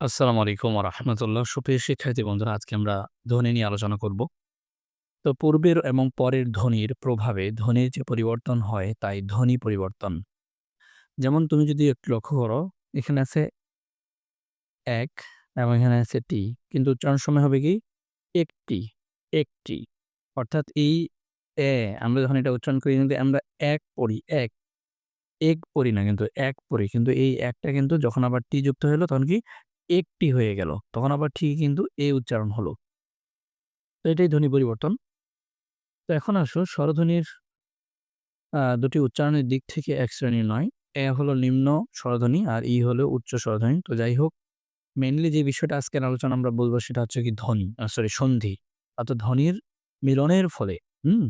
আসসালামু আলাইকুম রাহমাতুল্লাহ। সুপ্রিয় শিক্ষার্থী বন্ধুরা, আজকে আমরা ধ্বনি নিয়ে আলোচনা করব। তো পূর্বের এবং পরের ধ্বনির প্রভাবে ধ্বনির যে পরিবর্তন হয়, তাই ধ্বনি পরিবর্তন। যেমন তুমি যদি একটু লক্ষ্য করো, এখানে আছে এক এবং এখানে আছে টি। কিন্তু উচ্চারণের সময় হবে কি? একটি, একটি। অর্থাৎ এই এ আমরা যখন এটা উচ্চারণ করি কিন্তু আমরা এক পড়ি, এক। এক পড়ি না কিন্তু এক পড়ি। কিন্তু এই একটা কিন্তু যখন আবার টি যুক্ত হলো তখন কি? একটি হয়ে গেল। তখন আবার ঠিকই কিন্তু এ উচ্চারণ হলো। তো এটাই ধ্বনি পরিবর্তন। তো এখন আসো স্বরধ্বনির দুটি উচ্চারণের দিক থেকে এক শ্রেণির নয়। এ হলো নিম্ন স্বরধ্বনি আর ই হলো উচ্চ স্বরধ্বনি। তো যাই হোক, মেনলি যে বিষয়টা আজকের আলোচনা আমরা বলব সেটা হচ্ছে কি ধ্বনি, সরি সন্ধি। অর্থাৎ ধ্বনির মিলনের ফলে, হুম?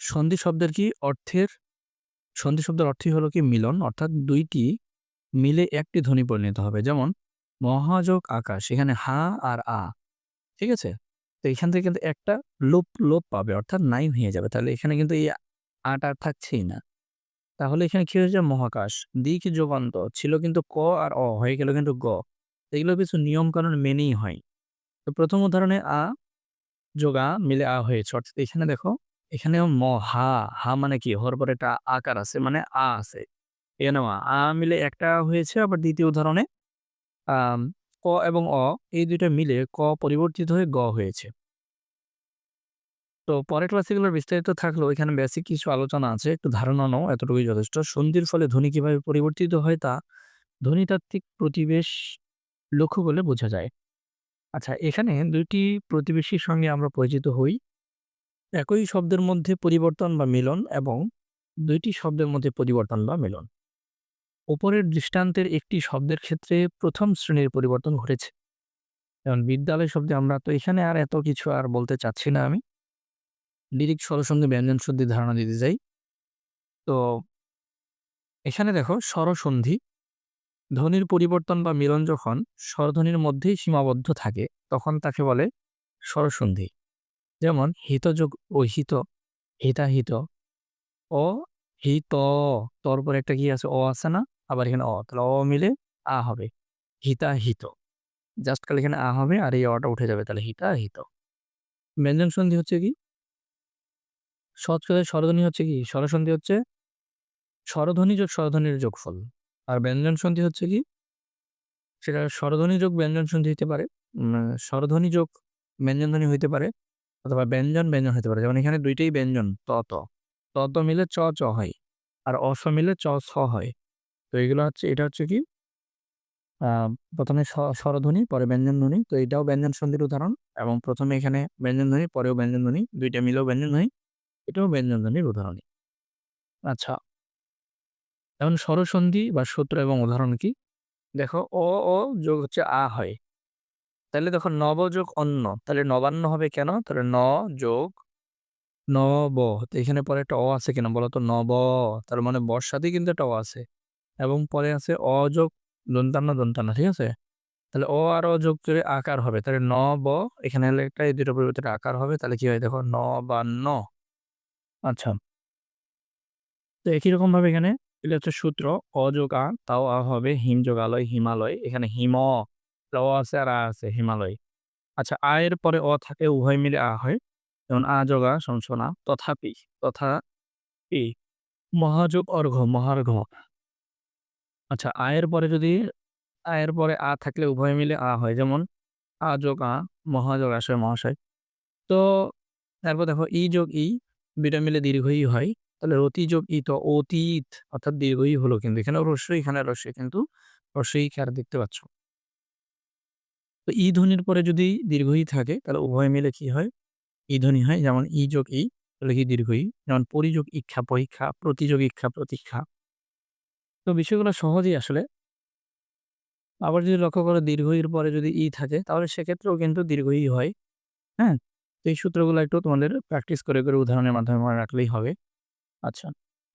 সন্ধি শব্দের কি অর্থের সন্ধি শব্দের অর্থই হলো কি মিলন অর্থাৎ ২ টি মিলে একটি ধ্বনি পরিণত হবে। যেমন মহাযোগ আকাশ এখানে হা আর আ। ঠিক আছে? তো এখান থেকে কিন্তু একটা লোপ, লোপ পাবে অর্থাৎ নাই হয়ে যাবে। তাহলে এখানে কিন্তু এই আটা আর থাকছেই না। তাহলে এখানে কি হয়েছে মহাকাশ। দিক যোগান্ত ছিল কিন্তু ক আর অ হয়ে গেল কিন্তু গ। এগুলো কিছু নিয়ম নিয়মকানুন মেনেই হয়। তো প্রথম উদাহরণে আ যোগা মিলে আ হয়েছে। অর্থাৎ এখানে দেখো এখানেও ম হা, হা মানে কি? হর পরে একটা আকার আছে মানে আ আছে। এখানেও আ, মিলে একটা হয়েছে আবার দ্বিতীয় উদাহরণে ক এবং অ এই ২ টা মিলে ক পরিবর্তিত হয়ে গ হয়েছে। তো পরের ক্লাসগুলোর বিস্তারিত থাকলেও এখানে বেসিক কিছু আলোচনা আছে। একটু ধারণা নাও এতটুকুই যথেষ্ট। সন্ধির ফলে ধ্বনি কীভাবে পরিবর্তিত হয় তা ধ্বনিতাত্ত্বিক প্রতিবেশ লক্ষ্য করলে বোঝা যায়। আচ্ছা এখানে দুইটি প্রতিবেশীর সঙ্গে আমরা পরিচিত হই। একই শব্দের মধ্যে পরিবর্তন বা মিলন এবং দুইটি শব্দের মধ্যে পরিবর্তন বা মিলন। উপরের দৃষ্টান্তের একটি শব্দের ক্ষেত্রে প্রথম শ্রেণির পরিবর্তন ঘটেছে। যেমন বিদ্যালয় শব্দে আমরা তো এখানে আর এত কিছু আর বলতে চাচ্ছি না আমি। ডিরেক্ট স্বরসন্ধি ব্যঞ্জন সন্ধির ধারণা দিতে যাই তো এখানে দেখো স্বরসন্ধি ধ্বনির পরিবর্তন বা মিলন যখন স্বরধ্বনির মধ্যেই সীমাবদ্ধ থাকে তখন তাকে বলে স্বরসন্ধি। যেমন হিতযোগ ও হিত, হিতাহিত, অ হিত, তর একটা কি আছে? অ আছে না? আবার এখানে অ। তাহলে অ মিলে আ হবে। হিতাহিত। জাস্ট খালি এখানে আ হবে আর এই অটা উঠে যাবে তাহলে হিতাহিত। ব্যঞ্জন সন্ধি হচ্ছে কি? সহজ স্বরধ্বনি হচ্ছে কি? স্বরসন্ধি হচ্ছে স্বরধ্বনি যোগ স্বরধ্বনির যোগফল। আর ব্যঞ্জন সন্ধি হচ্ছে কি? সেটা স্বরধ্বনি যোগ ব্যঞ্জন সন্ধি হইতে পারে। স্বরধ্বনি যোগ ব্যঞ্জনধ্বনি হইতে পারে অথবা ব্যঞ্জন, ব্যঞ্জন হইতে পারে। যেমন এখানে দুইটাই ব্যঞ্জন ত, ত। ত, মিলে চ, চ হয়। আর অ, স মিলে চ, ছ হয়। তো এগুলো হচ্ছে এটা হচ্ছে কি? আ ১ম স স্বরধ্বনি পরে ব্যঞ্জনধ্বনি। তো এটাও ব্যঞ্জন সন্ধির উদাহরণ এবং ১ম এ এখানে ব্যঞ্জনধ্বনি পরেও ব্যঞ্জনধ্বনি। ২ টা মিলেও ব্যঞ্জনধ্বনি। এটাও ব্যঞ্জনধ্বনির উদাহরণই। আচ্ছা। এখন স্বরসন্ধি বা সূত্র এবং উদাহরণ কি? দেখো অ, অ যোগ হচ্ছে আ হয়। তাহলে দেখো নব যোগ অন্ন। তাহলে নবান্ন হবে কেন? তাহলে ন যোগ নব। তো এখানে পরে একটা অ আছে কিনা বলো তো? নব। তার মানে বর্ষাতেই কিন্তু একটা অ আছে। এবং পরে আছে অযোগ যোগ দন্তান্ন, দন্তান্ন। ঠিক আছে? তাহলে অ আর অ যোগ করে আকার হবে। তাহলে ন ব এখানে হলে একটা এই ২ টার পরিবর্তে আকার হবে। তাহলে কি হয় দেখো ন বা ন আচ্ছা। তো একই রকমভাবে এখানে এটা হচ্ছে সূত্র অযোগ আ, তাও আ হবে। হিম যোগ আলয়, হিমালয়। এখানে হিম, অ আছে আর আ আছে হিমালয়। আচ্ছা আ এর পরে অ থাকে উভয় মিলে আ হয়। যেমন আ যোগ আ। তথাপি, তথাপি মহাযোগ অর্ঘ মহার্ঘ্য। আচ্ছা আ এর পরে যদি আ এর পরে আ থাকলে উভয় মিলে আ হয়। যেমন আ যোগ আ, মহা যোগ আশয়, মহাশয়। তো তারপর দেখো ই যোগ ই ২ টা মিলে দীর্ঘই হয়। তাহলে রতি যোগ ই তো অতীত অর্থাৎ দীর্ঘই হলো কিন্তু এখানে হ্রস্ব এখানে হ্রস্ব কিন্তু হ্রস্ব ই কার দেখতে পাচ্ছ। তো ই ধ্বনির পরে যদি দীর্ঘই থাকে তাহলে উভয় মিলে কি হয়? ই ধ্বনি হয়। যেমন ই যোগ ই তাহলে কি দীর্ঘ ই। যেমন পরিযোগ ইক্ষা, পরীক্ষা, প্রতিযোগ ইক্ষা, প্রতীক্ষা। তো বিষয়গুলো সহজেই আসলে। আবার যদি লক্ষ্য করো দীর্ঘ ইর পরে যদি ই থাকে তাহলে সেক্ষেত্রেও কিন্তু দীর্ঘ ই হয়। হ্যাঁ? তো এই সূত্রগুলো একটু তোমাদের প্র্যাকটিস করে, করে উদাহরণের মাধ্যমে মনে রাখলেই হবে। আচ্ছা।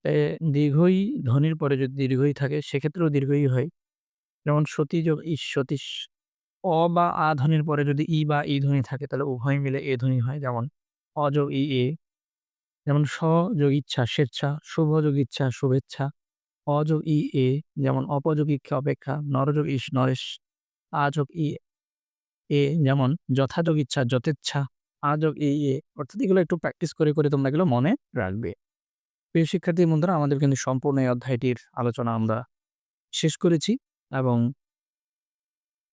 এ দীর্ঘ ই ধ্বনির পরে যদি দীর্ঘ ই থাকে সেক্ষেত্রেও দীর্ঘ ই হয়। যেমন সতী যোগ ইস, সতীশ। অ বা আ ধ্বনির পরে যদি ই বা ই ধ্বনি থাকে তাহলে উভয় মিলে এ ধ্বনি হয়। যেমন অযোগ ই এ। যেমন স যোগ ইচ্ছা, স্বেচ্ছা, শুভ যোগ ইচ্ছা, শুভেচ্ছা। অ যোগ ই এ, যেমন অপযোগ ইক্ষা অপেক্ষা, নরযোগ ইস নরেশ আ যোগ ই এ, যেমন যথাযোগ ইচ্ছা যথেচ্ছা আ যোগ ই এ, অর্থাৎ এগুলো একটু প্র্যাকটিস করে করে তোমরা এগুলো মনে রাখবে। প্রিয় শিক্ষার্থী বন্ধুরা, আমাদের কিন্তু সম্পূর্ণ এই অধ্যায়টির আলোচনা আমরা শেষ করেছি এবং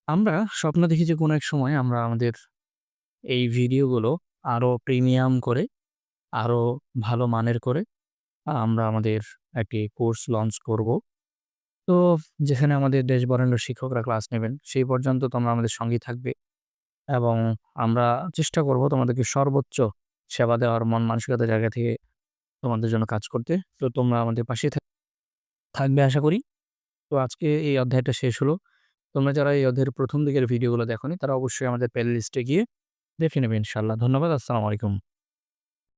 আমরা স্বপ্ন দেখি যে কোনো এক সময় আমরা আমাদের এই ভিডিওগুলো আরও প্রিমিয়াম করে, আরও ভালো মানের করে আমরা আমাদের একটি কোর্স লঞ্চ করব। তো যেখানে আমাদের দেশ বরেণ্য শিক্ষকরা ক্লাস নেবেন, সেই পর্যন্ত তোমরা আমাদের সঙ্গেই থাকবে এবং আমরা চেষ্টা করব তোমাদেরকে সর্বোচ্চ সেবা দেওয়ার মন মানসিকতার জায়গা থেকে তোমাদের জন্য কাজ করতে। তো তোমরা আমাদের পাশে থাকবে আশা করি। তো আজকে এই অধ্যায়টা শেষ হলো। তোমরা যারা এই অধ্যায়ের প্রথম দিকের ভিডিওগুলো দেখোনি, তারা অবশ্যই আমাদের প্লে লিস্টে গিয়ে দেখে নেবে ইনশাল্লাহ ধন্যবাদ, আসসালামু আলাইকুম।